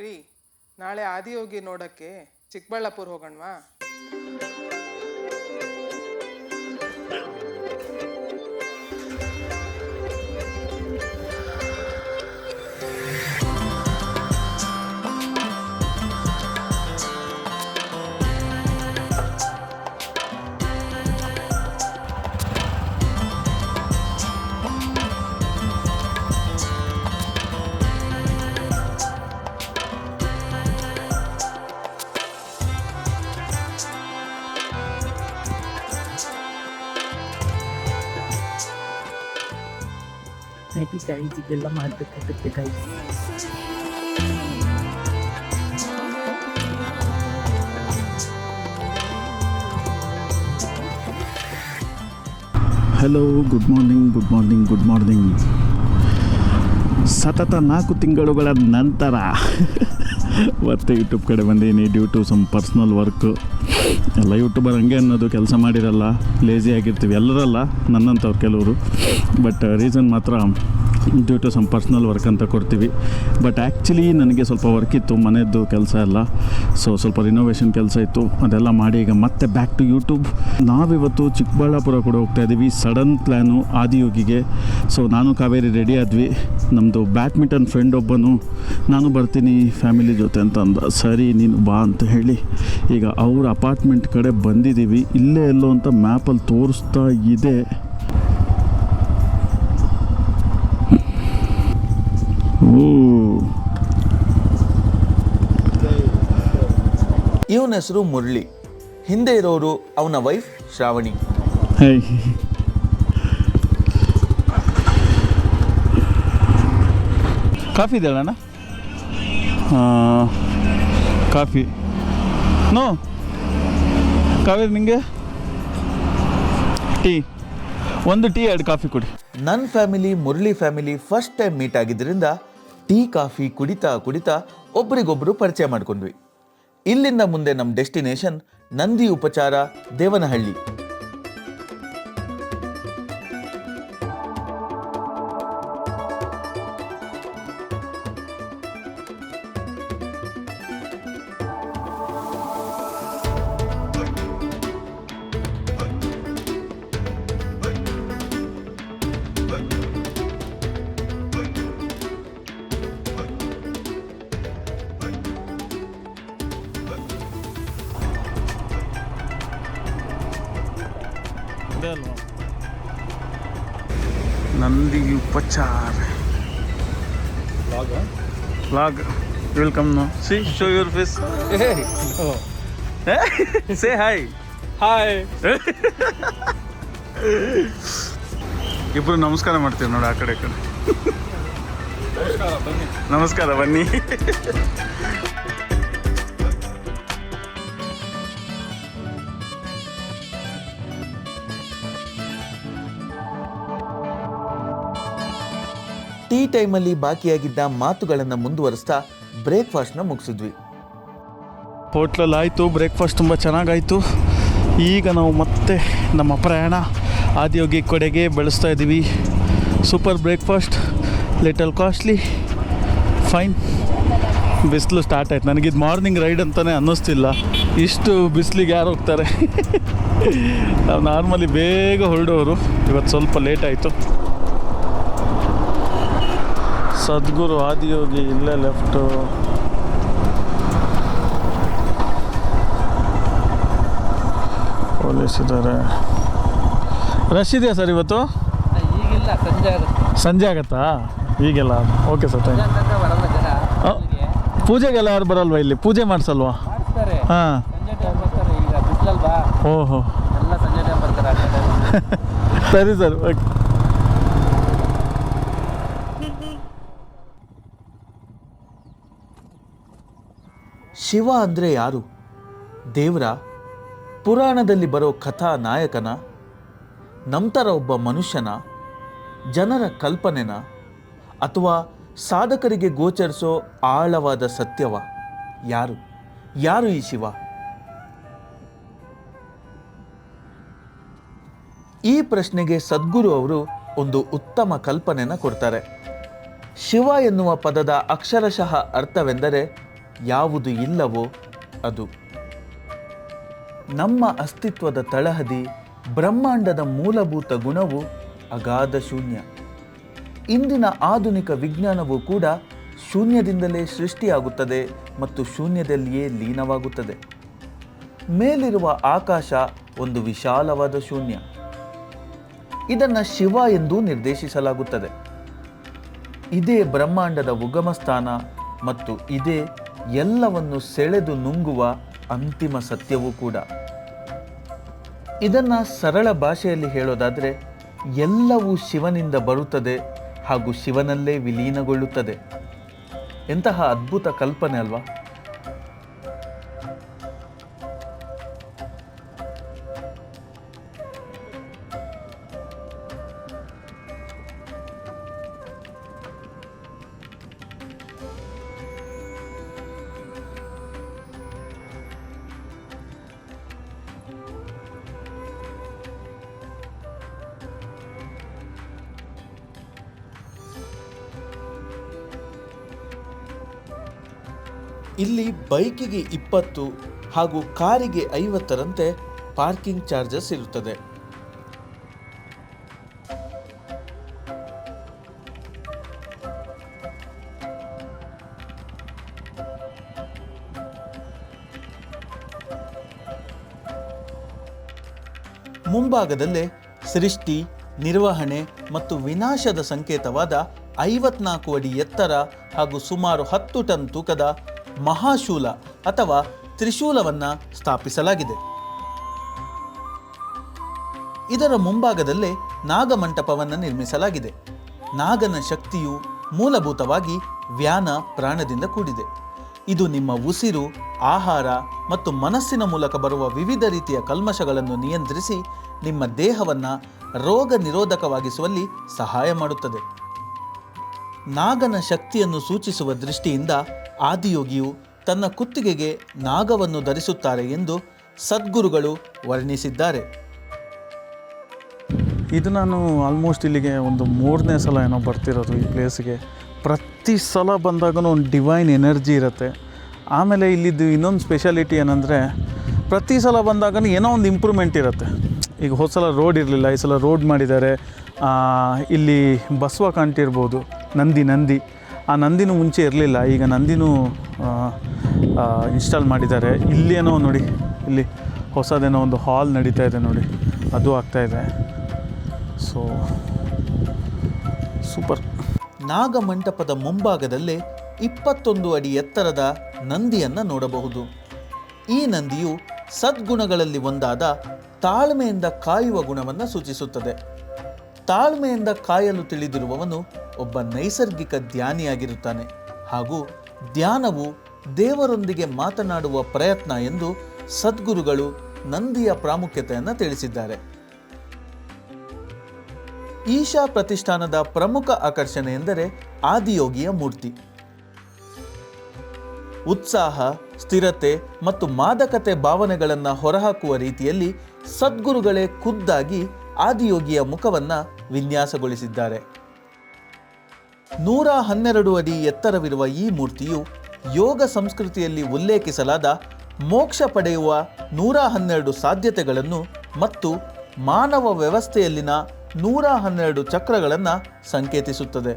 ರೀ ನಾಳೆ ಆದಿಯೋಗಿ ನೋಡಕ್ಕೆ ಚಿಕ್ಕಬಳ್ಳಾಪುರ ಹೋಗೋಣವಾ? ಗೈಸ್ ಮಾಡಬೇಕಾಗುತ್ತೆ guys hello good morning good morning good morning ಸತತ ನಾಲ್ಕು ತಿಂಗಳುಗಳ ನಂತರ ಮತ್ತೆ ಯೂಟ್ಯೂಬ್ ಕಡೆ ಬಂದೀನಿ due to some personal work ಎಲ್ಲ ಯೂಟ್ಯೂಬರ್ ಹಂಗೆ ಅನ್ನೋದು ಕೆಲಸ ಮಾಡಿರಲ್ಲ ಲೇಸಿ ಆಗಿರ್ತೀವಿ ಎಲ್ಲರಲ್ಲ ನನ್ನಂಥವ್ರು ಕೆಲವರು. ಬಟ್ ರೀಸನ್ ಮಾತ್ರ due to some personal work ಅಂತ ಕೊಡ್ತೀವಿ. ಬಟ್ ಆ್ಯಕ್ಚುಲಿ ನನಗೆ ಸ್ವಲ್ಪ ವರ್ಕ್ ಇತ್ತು, ಮನೆಯದ್ದು ಕೆಲಸ ಎಲ್ಲ. ಸೊ ಸ್ವಲ್ಪ ರಿನೋವೇಷನ್ ಕೆಲಸ ಇತ್ತು, ಅದೆಲ್ಲ ಮಾಡಿ ಈಗ ಮತ್ತೆ ಬ್ಯಾಕ್ ಟು ಯೂಟ್ಯೂಬ್ ನಾವಿವತ್ತು ಚಿಕ್ಕಬಳ್ಳಾಪುರ ಕೂಡ ಹೋಗ್ತಾ ಇದ್ದೀವಿ ಸಡನ್ ಪ್ಲ್ಯಾನು ಆದಿಯೋಗಿಗೆ. ಸೊ ನಾನು ಕಾವೇರಿ ರೆಡಿ ಆದ್ವಿ. ನಮ್ಮದು ಬ್ಯಾಡ್ಮಿಂಟನ್ ಫ್ರೆಂಡ್ ಒಬ್ಬನು, ನಾನು ಬರ್ತೀನಿ ಫ್ಯಾಮಿಲಿ ಜೊತೆ ಅಂತ ಅಂದ. ಸರಿ, ನೀನು ಬಾ ಅಂತ ಹೇಳಿ. ಈಗ ಅವ್ರ ಅಪಾರ್ಟ್ಮೆಂಟ್ ಕಡೆ ಬಂದಿದ್ದೀವಿ ಇಲ್ಲೇ ಎಲ್ಲೋ ಅಂತ ಮ್ಯಾಪಲ್ಲಿ ತೋರಿಸ್ತಾ ಇದೆ. ಇವನ ಹೆಸರು ಮುರಳಿ. ಹಿಂದೆ ಇರೋರು ಅವನ ವೈಫ್ ಶ್ರಾವಣಿ. ಕಾಫಿ ಇದೆಯಲ್ಲಣ್ಣ ಕಾಫಿ. ನೋ ಕಾವೇರಿ ನಿಮಗೆ ಟೀ. ಒಂದು ಟೀ ಎರಡು ಕಾಫಿ ಕೊಡಿ. ನನ್ನ family Murali family first time meet ಆಗಿದ್ದರಿಂದ ಟೀ ಕಾಫಿ ಕುಡಿತಾ ಕುಡಿತಾ ಒಬ್ರಿಗೊಬ್ರು ಪರಿಚಯ ಮಾಡ್ಕೊಂಡ್ವಿ. ಇಲ್ಲಿಂದ ಮುಂದೆ ನಮ್ಮ ಡೆಸ್ಟಿನೇಷನ್ ನಂದಿ ಉಪಚಾರ ದೇವನಹಳ್ಳಿ. ನಂದಿ ಉಪಚಾರ log welcome no see show your face say hi hi ಇಬ್ರು ನಮಸ್ಕಾರ ಮಾಡ್ತೀವಿ ನೋಡಿ ಆ ಕಡೆ ಈ ಕಡೆ. ನಮಸ್ಕಾರ ಬನ್ನಿ. ಟೈಮಲ್ಲಿ ಬಾಕಿಯಾಗಿದ್ದ ಮಾತುಗಳನ್ನು ಮುಂದುವರಿಸ್ತಾ ಬ್ರೇಕ್ಫಾಸ್ಟ್ನ ಮುಗಿಸಿದ್ವಿ. ಹೋಟ್ಲಲ್ಲಿ ಆಯಿತು ಬ್ರೇಕ್ಫಾಸ್ಟ್ ತುಂಬ ಚೆನ್ನಾಗಾಯಿತು. ಈಗ ನಾವು ಮತ್ತೆ ನಮ್ಮ ಪ್ರಯಾಣ ಆದಿಯೋಗಿ ಕೊಡೆಗೆ ಬೆಳೆಸ್ತಾ ಇದ್ದೀವಿ. Super breakfast, little costly, fine. ಬಿಸಿಲು ಸ್ಟಾರ್ಟ್ ಆಯ್ತು. ನನಗಿದು ಮಾರ್ನಿಂಗ್ ರೈಡ್ ಅಂತಲೇ ಅನ್ನಿಸ್ತಿಲ್ಲ. ಇಷ್ಟು ಬಿಸಿಲಿಗೆ ಯಾರು ಹೋಗ್ತಾರೆ? ನಾವು ನಾರ್ಮಲಿ ಬೇಗ ಹೊರಡೋರು. ಇವತ್ತು ಸ್ವಲ್ಪ ಲೇಟ್ ಆಯಿತು. ಸದ್ಗುರು ಆದಿಯೋಗಿ ಇಲ್ಲೇ ಲೆಫ್ಟು ಪೊಲೀಸ್ ಇದ್ದಾರೆ ರಶ್ ಇದೆಯಾ ಸರ್ ಇವತ್ತು? ಈಗಿಲ್ಲ ಸಂಜೆ ಆಗುತ್ತೆ. ಸಂಜೆ ಆಗತ್ತಾ? ಈಗೆಲ್ಲ? ಓಕೆ ಸರ್ ಥ್ಯಾಂಕ್ ಪೂಜೆಗೆಲ್ಲ ಯಾರು ಬರಲ್ವಾ ಇಲ್ಲಿ? ಪೂಜೆ ಮಾಡಿಸಲ್ವಾ? ಹಾಂ. ಓಹೋ. ಸರಿ ಸರ್ ಓಕೆ. ಶಿವ ಅಂದರೆ ಯಾರು? ದೇವರ, ಪುರಾಣದಲ್ಲಿ ಬರೋ ಕಥಾ ನಾಯಕನ, ನಂತರ ಒಬ್ಬ ಮನುಷ್ಯನ, ಜನರ ಕಲ್ಪನೆನ, ಅಥವಾ ಸಾಧಕರಿಗೆ ಗೋಚರಿಸೋ ಆಳವಾದ ಸತ್ಯವ ಯಾರು? ಯಾರು ಈ ಶಿವ? ಈ ಪ್ರಶ್ನೆಗೆ ಸದ್ಗುರು ಅವರು ಒಂದು ಉತ್ತಮ ಕಲ್ಪನೆಯನ್ನು ಕೊಡ್ತಾರೆ. ಶಿವ ಎನ್ನುವ ಪದದ ಅಕ್ಷರಶಃ ಅರ್ಥವೆಂದರೆ ಯಾವುದು ಇಲ್ಲವೋ ಅದು. ನಮ್ಮ ಅಸ್ತಿತ್ವದ ತಳಹದಿ ಬ್ರಹ್ಮಾಂಡದ ಮೂಲಭೂತ ಗುಣವು ಅಗಾಧ ಶೂನ್ಯ. ಇಂದಿನ ಆಧುನಿಕ ವಿಜ್ಞಾನವು ಕೂಡ ಶೂನ್ಯದಿಂದಲೇ ಸೃಷ್ಟಿಯಾಗುತ್ತದೆ ಮತ್ತು ಶೂನ್ಯದಲ್ಲಿಯೇ ಲೀನವಾಗುತ್ತದೆ. ಮೇಲಿರುವ ಆಕಾಶ ಒಂದು ವಿಶಾಲವಾದ ಶೂನ್ಯ. ಇದನ್ನು ಶಿವ ಎಂದು ನಿರ್ದೇಶಿಸಲಾಗುತ್ತದೆ. ಇದೇ ಬ್ರಹ್ಮಾಂಡದ ಉಗಮ ಸ್ಥಾನ ಮತ್ತು ಇದೇ ಎಲ್ಲವನ್ನು ಸೆಳೆದು ನುಂಗುವ ಅಂತಿಮ ಸತ್ಯವೂ ಕೂಡ. ಇದನ್ನು ಸರಳ ಭಾಷೆಯಲ್ಲಿ ಹೇಳೋದಾದರೆ, ಎಲ್ಲವೂ ಶಿವನಿಂದ ಬರುತ್ತದೆ ಹಾಗೂ ಶಿವನಲ್ಲೇ ವಿಲೀನಗೊಳ್ಳುತ್ತದೆ. ಎಂತಹ ಅದ್ಭುತ ಕಲ್ಪನೆ ಅಲ್ವಾ? ಇಲ್ಲಿ ಬೈಕಿಗೆ ಇಪ್ಪತ್ತು ಹಾಗೂ ಕಾರಿಗೆ ಐವತ್ತರಂತೆ ಪಾರ್ಕಿಂಗ್ ಚಾರ್ಜಸ್ ಇರುತ್ತದೆ. ಮುಂಭಾಗದಲ್ಲೇ ಸೃಷ್ಟಿ, ನಿರ್ವಹಣೆ ಮತ್ತು ವಿನಾಶದ ಸಂಕೇತವಾದ ಐವತ್ನಾಲ್ಕು ಅಡಿ ಎತ್ತರ ಹಾಗೂ ಸುಮಾರು ಹತ್ತು ಟನ್ ತೂಕದ ಮಹಾಶೂಲ ಅಥವಾ ತ್ರಿಶೂಲವನ್ನು ಸ್ಥಾಪಿಸಲಾಗಿದೆ. ಇದರ ಮುಂಭಾಗದಲ್ಲೇ ನಾಗಮಂಟಪವನ್ನು ನಿರ್ಮಿಸಲಾಗಿದೆ. ನಾಗನ ಶಕ್ತಿಯು ಮೂಲಭೂತವಾಗಿ ವ್ಯಾನ ಪ್ರಾಣದಿಂದ ಕೂಡಿದೆ. ಇದು ನಿಮ್ಮ ಉಸಿರು, ಆಹಾರ ಮತ್ತು ಮನಸ್ಸಿನ ಮೂಲಕ ಬರುವ ವಿವಿಧ ರೀತಿಯ ಕಲ್ಮಶಗಳನ್ನು ನಿಯಂತ್ರಿಸಿ ನಿಮ್ಮ ದೇಹವನ್ನು ರೋಗ ನಿರೋಧಕವಾಗಿಸುವಲ್ಲಿ ಸಹಾಯ ಮಾಡುತ್ತದೆ. ನಾಗನ ಶಕ್ತಿಯನ್ನು ಸೂಚಿಸುವ ದೃಷ್ಟಿಯಿಂದ ಆದಿಯೋಗಿಯು ತನ್ನ ಕುತ್ತಿಗೆಗೆ ನಾಗವನ್ನು ಧರಿಸುತ್ತಾರೆ ಎಂದು ಸದ್ಗುರುಗಳು ವರ್ಣಿಸಿದ್ದಾರೆ. ಇದು ನಾನು ಆಲ್ಮೋಸ್ಟ್ ಇಲ್ಲಿಗೆ ಒಂದು ಮೂರನೇ ಸಲ ಏನೋ ಬರ್ತಿರೋದು ಈ ಪ್ಲೇಸ್ಗೆ ಪ್ರತಿ ಸಲ ಬಂದಾಗೂ ಒಂದು ಡಿವೈನ್ ಎನರ್ಜಿ ಇರುತ್ತೆ. ಆಮೇಲೆ ಇಲ್ಲಿದ್ದು ಇನ್ನೊಂದು ಸ್ಪೆಷಾಲಿಟಿ ಏನಂದರೆ, ಪ್ರತಿ ಸಲ ಬಂದಾಗ ಏನೋ ಒಂದು ಇಂಪ್ರೂವ್ಮೆಂಟ್ ಇರುತ್ತೆ. ಈಗ ಹೊಸ ಸಲ ರೋಡ್ ಇರಲಿಲ್ಲ, ಈ ಸಲ ರೋಡ್ ಮಾಡಿದ್ದಾರೆ. ಇಲ್ಲಿ ಬಸವ ಕಾಣ್ತಿರ್ಬೋದು, ನಂದಿ ನಂದಿ. ಆ ನಂದಿನೂ ಮುಂಚೆ ಇರಲಿಲ್ಲ. ಈಗ ನಂದಿನೂ ಇನ್ಸ್ಟಾಲ್ ಮಾಡಿದ್ದಾರೆ. ಇಲ್ಲೇನೋ ನೋಡಿ, ಇಲ್ಲಿ ಹೊಸದೇನೋ ಒಂದು ಹಾಲ್ ನಡೀತಾ ಇದೆ ನೋಡಿ. ಅದು ಆಗ್ತಾ ಇದೆ. ಸೊ ಸೂಪರ್ ನಾಗಮಂಟಪದ ಮುಂಭಾಗದಲ್ಲಿ ಇಪ್ಪತ್ತೊಂದು ಅಡಿ ಎತ್ತರದ ನಂದಿಯನ್ನು ನೋಡಬಹುದು. ಈ ನಂದಿಯು ಸದ್ಗುಣಗಳಲ್ಲಿ ಒಂದಾದ ತಾಳ್ಮೆಯಿಂದ ಕಾಯುವ ಗುಣವನ್ನು ಸೂಚಿಸುತ್ತದೆ. ತಾಳ್ಮೆಯಿಂದ ಕಾಯಲು ತಿಳಿದಿರುವವನು ಒಬ್ಬ ನೈಸರ್ಗಿಕ ಧ್ಯಾನಿಯಾಗಿರುತ್ತಾನೆ ಹಾಗೂ ಧ್ಯಾನವು ದೇವರೊಂದಿಗೆ ಮಾತನಾಡುವ ಪ್ರಯತ್ನ ಎಂದು ಸದ್ಗುರುಗಳು ನಂದಿಯ ಪ್ರಾಮುಖ್ಯತೆಯನ್ನು ತಿಳಿಸಿದ್ದಾರೆ. ಈಶಾ ಪ್ರತಿಷ್ಠಾನದ ಪ್ರಮುಖ ಆಕರ್ಷಣೆ ಎಂದರೆ ಆದಿಯೋಗಿಯ ಮೂರ್ತಿ. ಉತ್ಸಾಹ, ಸ್ಥಿರತೆ ಮತ್ತು ಮಾದಕತೆ ಭಾವನೆಗಳನ್ನು ಹೊರಹಾಕುವ ರೀತಿಯಲ್ಲಿ ಸದ್ಗುರುಗಳೇ ಖುದ್ದಾಗಿ ಆದಿಯೋಗಿಯ ಮುಖವನ್ನು ವಿನ್ಯಾಸಗೊಳಿಸಿದ್ದಾರೆ. ನೂರ ಹನ್ನೆರಡು ಅಡಿ ಎತ್ತರವಿರುವ ಈ ಮೂರ್ತಿಯು ಯೋಗ ಸಂಸ್ಕೃತಿಯಲ್ಲಿ ಉಲ್ಲೇಖಿಸಲಾದ ಮೋಕ್ಷ ಪಡೆಯುವ ನೂರ ಹನ್ನೆರಡು ಸಾಧ್ಯತೆಗಳನ್ನು ಮತ್ತು ಮಾನವ ವ್ಯವಸ್ಥೆಯಲ್ಲಿನ ನೂರ ಹನ್ನೆರಡು ಚಕ್ರಗಳನ್ನು ಸಂಕೇತಿಸುತ್ತದೆ.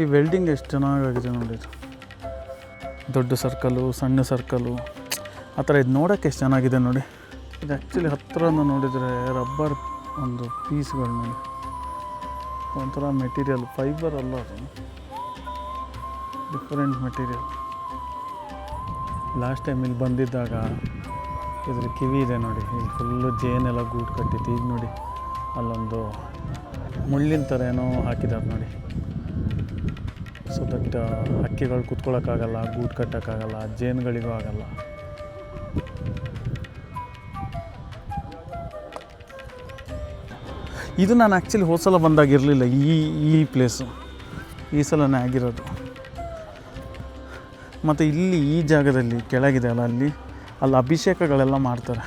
ಈ ವೆಲ್ಡಿಂಗ್ ಎಷ್ಟು ಚೆನ್ನಾಗಾಗಿದೆ ನೋಡಿ ದೊಡ್ಡ ಸರ್ಕಲು, ಸಣ್ಣ ಸರ್ಕಲು. ಆ ಥರ ಇದು ನೋಡೋಕ್ಕೆ ಎಷ್ಟು ಚೆನ್ನಾಗಿದೆ ನೋಡಿ. ಇದು ಆ್ಯಕ್ಚುಲಿ ಹತ್ತಿರನ ನೋಡಿದರೆ ರಬ್ಬರ್ ಒಂದು ಪೀಸ್ಗಳ ಮೇಲೆ. ಒಂಥರ ಮೆಟೀರಿಯಲ್ ಫೈಬರ್ ಅಲ್ಲ ಅದು. ಡಿಫರೆಂಟ್ ಮೆಟೀರಿಯಲ್ ಲಾಸ್ಟ್ ಟೈಮ್ ಇಲ್ಲಿ ಬಂದಿದ್ದಾಗ ಇದ್ರ ಕಿವಿ ಇದೆ ನೋಡಿ. ಇಲ್ಲಿ ಫುಲ್ಲು ಜೇನೆಲ್ಲ ಗೂಡು ಕಟ್ಟಿತ್ತು. ಈಗ ನೋಡಿ, ಅಲ್ಲೊಂದು ಮುಳ್ಳಿನ ಥರ ಏನೋ ಹಾಕಿದ್ದಾರೆ ನೋಡಿ. ಸೊ ದಟ್ ಹಕ್ಕಿಗಳು ಕುತ್ಕೊಳ್ಳೋಕ್ಕಾಗಲ್ಲ ಗೂಡು ಕಟ್ಟೋಕ್ಕಾಗಲ್ಲ, ಜೇನುಗಳಿಗೂ ಆಗಲ್ಲ. ಇದು ನಾನು ಆ್ಯಕ್ಚುಲಿ ಹೋದ ಸಲ ಬಂದಾಗ ಇರಲಿಲ್ಲ ಈ ಈ ಪ್ಲೇಸು ಈ ಸಲನೇ ಆಗಿರೋದು. ಮತ್ತು ಇಲ್ಲಿ ಈ ಜಾಗದಲ್ಲಿ ಕೆಳಗಿದೆ ಅಲ್ಲ, ಅಲ್ಲಿ ಅಲ್ಲಿ ಅಭಿಷೇಕಗಳೆಲ್ಲ ಮಾಡ್ತಾರೆ.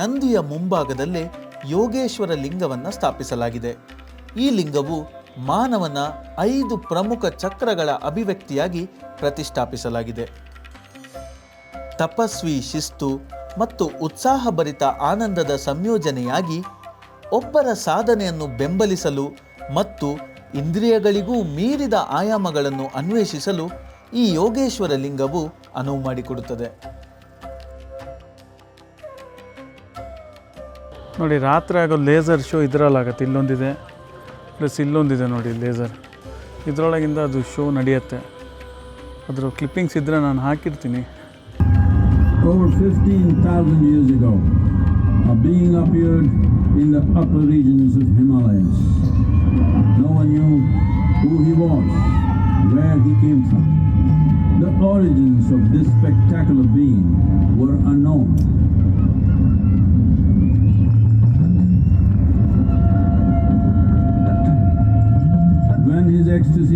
ನಂದಿಯ ಮುಂಭಾಗದಲ್ಲೇ ಯೋಗೇಶ್ವರ ಲಿಂಗವನ್ನು ಸ್ಥಾಪಿಸಲಾಗಿದೆ. ಈ ಲಿಂಗವು ಮಾನವನ ಐದು ಪ್ರಮುಖ ಚಕ್ರಗಳ ಅಭಿವ್ಯಕ್ತಿಯಾಗಿ ಪ್ರತಿಷ್ಠಾಪಿಸಲಾಗಿದೆ. ತಪಸ್ವಿ, ಶಿಸ್ತು ಮತ್ತು ಉತ್ಸಾಹಭರಿತ ಆನಂದದ ಸಂಯೋಜನೆಯಾಗಿ ಒಬ್ಬರ ಸಾಧನೆಯನ್ನು ಬೆಂಬಲಿಸಲು ಮತ್ತು ಇಂದ್ರಿಯಗಳಿಗೂ ಮೀರಿದ ಆಯಾಮಗಳನ್ನು ಅನ್ವೇಷಿಸಲು ಈ ಯೋಗೇಶ್ವರ ಲಿಂಗವು ಅನುವು ಮಾಡಿಕೊಡುತ್ತದೆ. ನೋಡಿ ರಾತ್ರಿ ಆಗೋ ಲೇಸರ್ ಶೋ ಇದರಲ್ಲಾಗತ್ತೆ ಇಲ್ಲೊಂದಿದೆ. ಪ್ಲಸ್ ಇಲ್ಲೊಂದಿದೆ ನೋಡಿ ಲೇಸರ್. ಇದರೊಳಗಿಂದ ಅದು ಶೋ ನಡೆಯುತ್ತೆ. ಅದರ ಕ್ಲಿಪ್ಪಿಂಗ್ಸ್ ಇದ್ದರೆ ನಾನು ಹಾಕಿರ್ತೀನಿ. Over 15,000 years ago, a being appeared in the upper regions of Himalayas. No one knew who he was, where he came from. The origins of this spectacular being were unknown. When his ecstasy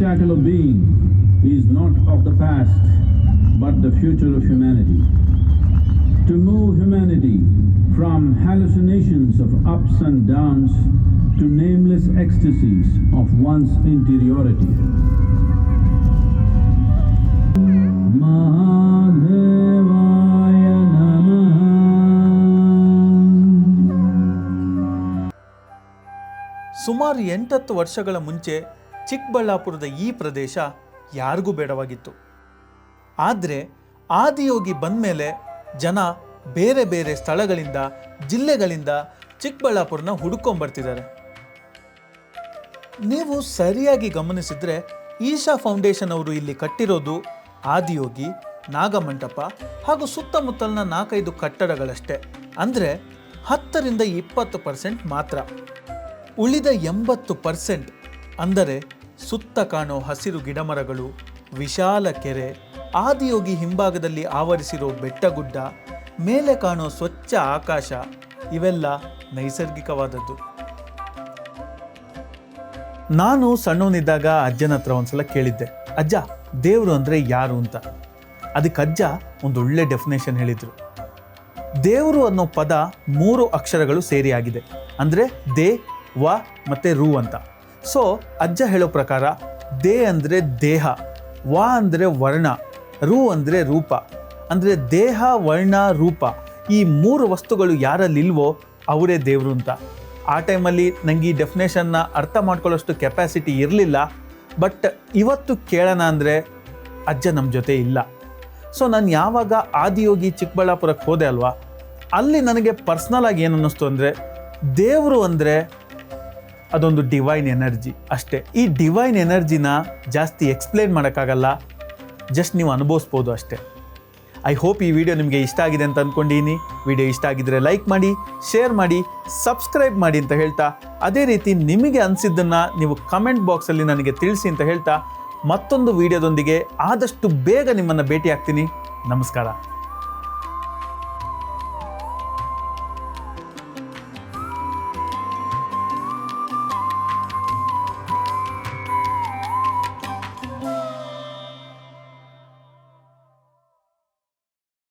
This spectacular being is not of the past, but the future of humanity. To move humanity from hallucinations of ups and downs to nameless ecstasies of one's interiority. Mahadevaya Namaha. ಸುಮಾರು ಎಂಟತ್ತು ವರ್ಷಗಳ ಮುಂಚೆ ಚಿಕ್ಕಬಳ್ಳಾಪುರದ ಈ ಪ್ರದೇಶ ಯಾರಿಗೂ ಬೇಡವಾಗಿತ್ತು. ಆದರೆ ಆದಿಯೋಗಿ ಬಂದಮೇಲೆ ಜನ ಬೇರೆ ಬೇರೆ ಸ್ಥಳಗಳಿಂದ, ಜಿಲ್ಲೆಗಳಿಂದ ಚಿಕ್ಕಬಳ್ಳಾಪುರನ ಹುಡುಕೊಂಬರ್ತಿದ್ದಾರೆ ನೀವು ಸರಿಯಾಗಿ ಗಮನಿಸಿದರೆ ಈಶಾ ಫೌಂಡೇಶನ್ ಅವರು ಇಲ್ಲಿ ಕಟ್ಟಿರೋದು ಆದಿಯೋಗಿ, ನಾಗಮಂಟಪ ಹಾಗೂ ಸುತ್ತಮುತ್ತಲಿನ ನಾಲ್ಕೈದು ಕಟ್ಟಡಗಳಷ್ಟೇ. ಅಂದರೆ ಹತ್ತರಿಂದ ಇಪ್ಪತ್ತು ಪರ್ಸೆಂಟ್ ಮಾತ್ರ. ಉಳಿದ ಎಂಬತ್ತು ಪರ್ಸೆಂಟ್ ಅಂದರೆ ಸುತ್ತ ಕಾಣೋ ಹಸಿರು ಗಿಡಮರಗಳು, ವಿಶಾಲ ಕೆರೆ, ಆದಿಯೋಗಿ ಹಿಂಭಾಗದಲ್ಲಿ ಆವರಿಸಿರೋ ಬೆಟ್ಟಗುಡ್ಡ, ಮೇಲೆ ಕಾಣೋ ಸ್ವಚ್ಛ ಆಕಾಶ, ಇವೆಲ್ಲ ನೈಸರ್ಗಿಕವಾದದ್ದು. ನಾನು ಸಣ್ಣವನಿದ್ದಾಗ ಅಜ್ಜನ ಹತ್ರ ಒಂದ್ಸಲ ಕೇಳಿದ್ದೆ. ಅಜ್ಜ, ದೇವರು ಅಂದರೆ ಯಾರು ಅಂತ. ಅದಕ್ಕೆ ಅಜ್ಜ ಒಂದು ಒಳ್ಳೆ ಡೆಫಿನೇಷನ್ ಹೇಳಿದರು. ದೇವರು ಅನ್ನೋ ಪದ ಮೂರು ಅಕ್ಷರಗಳು ಸೇರಿಯಾಗಿದೆ ಅಂದರೆ ದೇ, ವ ಮತ್ತು ರು ಅಂತ. ಸೊ ಅಜ್ಜ ಹೇಳೋ ಪ್ರಕಾರ, ದೇ ಅಂದರೆ ದೇಹ, ವ ಅಂದರೆ ವರ್ಣ, ರು ಅಂದರೆ ರೂಪ. ಅಂದರೆ ದೇಹ, ವರ್ಣ, ರೂಪ. ಈ ಮೂರು ವಸ್ತುಗಳು ಯಾರಲ್ಲಿಲ್ವೋ ಅವರೇ ದೇವರು ಅಂತ. ಆ ಟೈಮಲ್ಲಿ ನನಗೆ ಈ ಡೆಫಿನೇಷನ್ನ ಅರ್ಥ ಮಾಡ್ಕೊಳ್ಳೋಷ್ಟು ಕೆಪಾಸಿಟಿ ಇರಲಿಲ್ಲ. ಬಟ್ ಇವತ್ತು ಕೇಳೋಣ ಅಂದರೆ ಅಜ್ಜ ನಮ್ಮ ಜೊತೆ ಇಲ್ಲ. ಸೊ ನಾನು ಯಾವಾಗ ಆದಿಯೋಗಿ ಚಿಕ್ಕಬಳ್ಳಾಪುರಕ್ಕೆ ಹೋದೆ ಅಲ್ವಾ, ಅಲ್ಲಿ ನನಗೆ ಪರ್ಸ್ನಲ್ ಆಗಿ ಏನು ಅನ್ನಿಸ್ತು ಅಂದರೆ, ದೇವರು ಅಂದರೆ ಅದೊಂದು ಡಿವೈನ್ ಎನರ್ಜಿ ಅಷ್ಟೇ. ಈ ಡಿವೈನ್ ಎನರ್ಜಿನ ಜಾಸ್ತಿ ಎಕ್ಸ್ಪ್ಲೇನ್ ಮಾಡೋಕ್ಕಾಗಲ್ಲ. ಜಸ್ಟ್ ನೀವು ಅನುಭವಿಸ್ಬೋದು ಅಷ್ಟೇ. ಐ ಹೋಪ್ ಈ ವಿಡಿಯೋ ನಿಮಗೆ ಇಷ್ಟ ಆಗಿದೆ ಅಂತ ಅಂದ್ಕೊಂಡಿದ್ದೀನಿ ವಿಡಿಯೋ ಇಷ್ಟ ಆಗಿದ್ರೆ ಲೈಕ್ ಮಾಡಿ ಶೇರ್ ಮಾಡಿ ಸಬ್ಸ್ಕ್ರೈಬ್ ಮಾಡಿ ಅಂತ ಹೇಳ್ತಾ. ಅದೇ ರೀತಿ ನಿಮಗೆ ಅನಿಸಿದ್ದನ್ನು ನೀವು ಕಮೆಂಟ್ ಬಾಕ್ಸಲ್ಲಿ ನನಗೆ ತಿಳಿಸಿ ಅಂತ ಹೇಳ್ತಾ. ಮತ್ತೊಂದು ವಿಡಿಯೋದೊಂದಿಗೆ ಆದಷ್ಟು ಬೇಗ ನಿಮ್ಮನ್ನು ಭೇಟಿ ಆಗ್ತೀನಿ ನಮಸ್ಕಾರ.